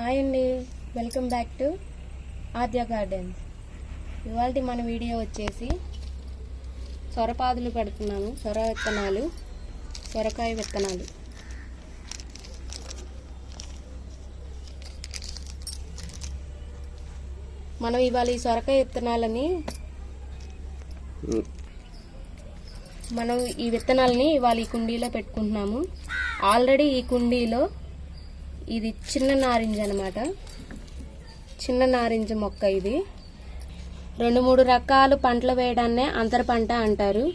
Hi అండి. Welcome back to Aadya Gardens ఇవాళ మన వీడియో వచ్చేసి సొరపాదులు పెడుతున్నాము. సొర విత్తనాలు సొరకాయ విత్తనాలు. మనం ఇవాళ ఈ సొరకాయ విత్తనాలని మనం ఈ విత్తనాలని ఇవాళ ఈ కుండీలో పెట్టుకుంటున్నాము. ఆల్రెడీ ఈ కుండీలో ఇది చిన్న నారింజ అనమాట చిన్న నారింజ మొక్క ఇది. రెండు మూడు రకాలు పంటలు వేయడాన్నే అంతర పంట అంటారు.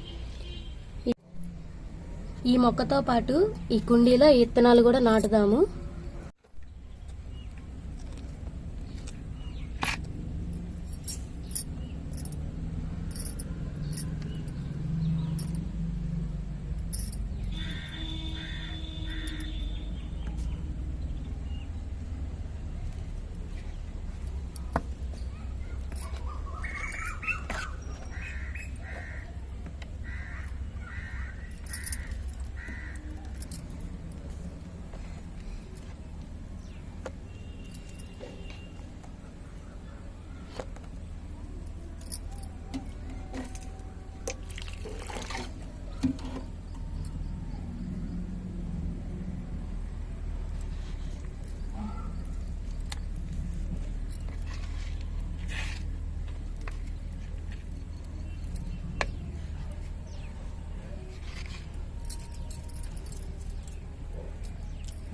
ఈ- మొక్కతో పాటు ఈ కుండీలో ఇత్తనాలు విత్తనాలు కూడా నాటుదాము.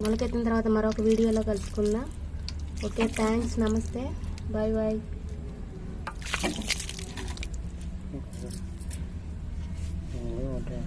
మొలకెత్తిన తర్వాత మరొక వీడియోలో కలుసుకుందాం ఓకే థ్యాంక్స్ నమస్తే బాయ్ బాయ్ ఓకే. ఓకే.